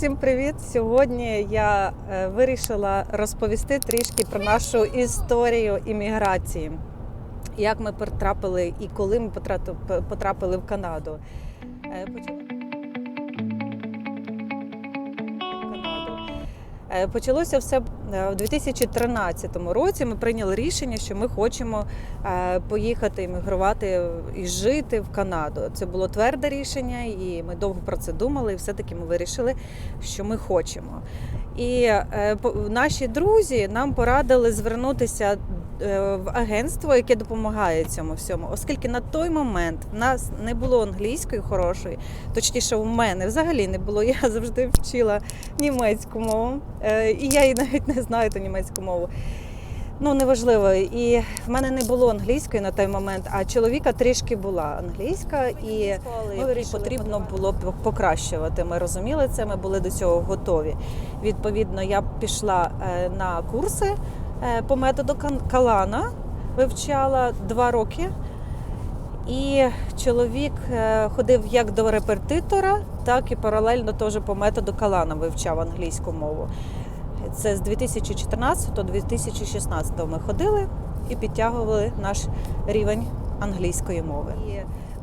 Всім привіт! Сьогодні я е, вирішила розповісти трішки про нашу історію імміграції. Як ми потрапили і коли ми потрапили, в Канаду. Е. Е, Почалося все е, в 2013 році. Ми прийняли рішення, що ми хочемо е, поїхати іммігрувати і жити в Канаду. Це було тверде рішення, і ми довго про це думали. І все-таки ми вирішили, що ми хочемо. І е, наші друзі нам порадили звернутися в агентство, яке допомагає цьому всьому, оскільки на той момент в нас не було англійської хорошої, точніше, у мене взагалі не було. Я завжди вчила німецьку мову, е, і я її навіть не знаю ту німецьку мову. Ну, неважливо. І в мене не було англійської на той момент, а чоловіка трішки була англійська, і і потрібно було б покращувати. Ми розуміли це, ми були до цього готові. Відповідно, я пішла е, на курси е, по методу Калана, вивчала два роки. І чоловік е, ходив як до репетитора, так і паралельно теж по методу Калана вивчав англійську мову. Це з 2014 до 2016 ми ходили і підтягували наш рівень англійської мови.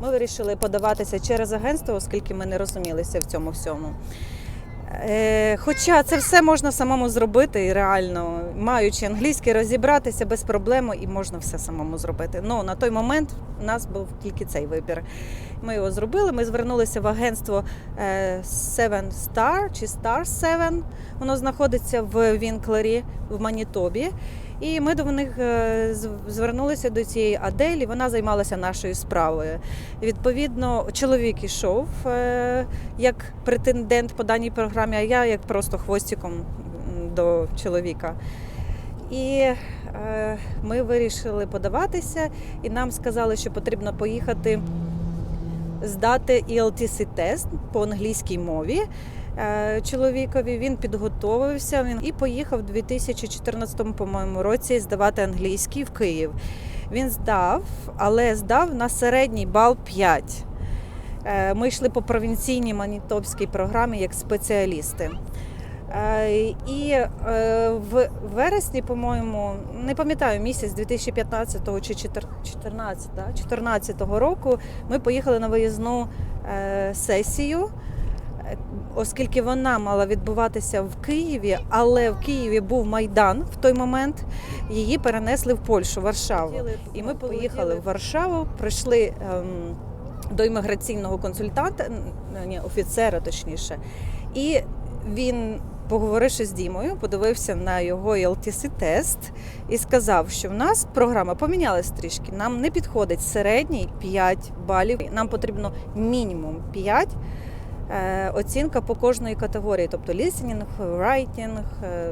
Ми вирішили подаватися через агентство, оскільки ми не розумілися в цьому всьому. Е, Хоча це все можна самому зробити і реально, маючи англійський, розібратися без проблем і можна все самому зробити. Ну на той момент у нас був тільки цей вибір. Ми його зробили. Ми звернулися в агентство е, Seven Star чи Star Seven. Воно знаходиться в Вінклері в Манітобі. І ми до них е, звернулися до цієї Аделі. Вона займалася нашою справою. Відповідно, чоловік ішов е, як претендент по даній програмі, а я як просто хвостиком до чоловіка. І е, ми вирішили подаватися, і нам сказали, що потрібно поїхати здати ELTC тест по англійській мові. Е, Чоловікові він підготовився він і поїхав у 2014 по-моєму році здавати англійський в Київ. Він здав, але здав на середній бал 5. Е, Ми йшли по провінційній манітопській програмі як спеціалісти. Е, І в вересні, по-моєму, не пам'ятаю місяць 2015 чи 14, 14 року ми поїхали на виїзну сесію, оскільки вона мала відбуватися в Києві, але в Києві був Майдан в той момент. Її перенесли в Польщу, Варшаву. І ми поїхали в Варшаву, прийшли ем, до імміграційного консультанта, ні, офіцера точніше. І він, поговоривши з Дімою, подивився на його LTC тест і сказав, що в нас програма помінялась трішки. Нам не підходить середній 5 балів. Нам потрібно мінімум 5. Е, Оцінка по кожної категорії, тобто лісінг, writing, е,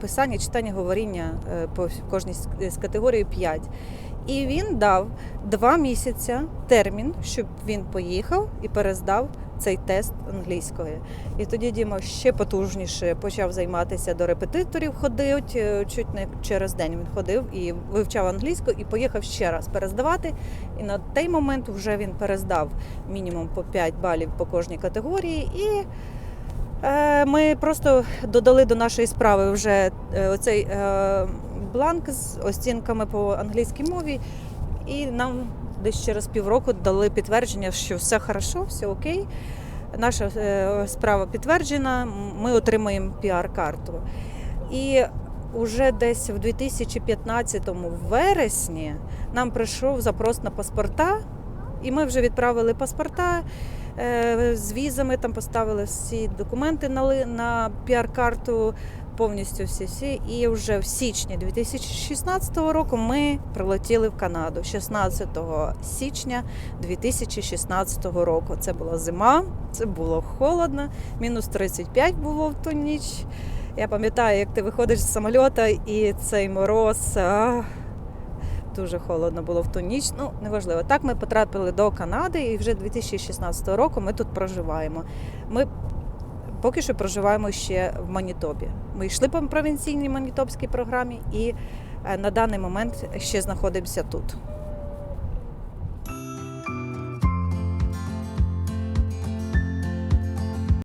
писання, читання, говоріння е, по кожній з категорії 5. І він дав два місяці термін, щоб він поїхав і перездав цей тест англійської. І тоді Діма ще потужніше почав займатися до репетиторів, ходив е, чуть не через день він ходив і вивчав англійську і поїхав ще раз перездавати. І на той момент вже він перездав мінімум по 5 балів по кожній категорії. І е, ми просто додали до нашої справи вже е, оцей бланк з оцінками по англійській мові, і нам десь через півроку дали підтвердження, що все хорошо, все окей. Наша е, справа підтверджена, ми отримаємо піар-карту. І уже десь в 2015 вересні нам прийшов запрос на паспорта, і ми вже відправили паспорта е, з візами, там поставили всі документи на піар-карту, повністю всі всі. І вже в січні 2016 року ми прилетіли в Канаду 16 січня 2016 року. Це була зима, це було холодно, мінус 35 було в ту ніч. Я пам'ятаю, як ти виходиш з самольота і цей мороз. Дуже холодно було в ту ніч. Ну, неважливо. Так ми потрапили до Канади, і вже 2016 року ми тут проживаємо. Ми поки що проживаємо ще в Манітобі. Ми йшли по провінційній манітопській програмі і е, на даний момент ще знаходимося тут.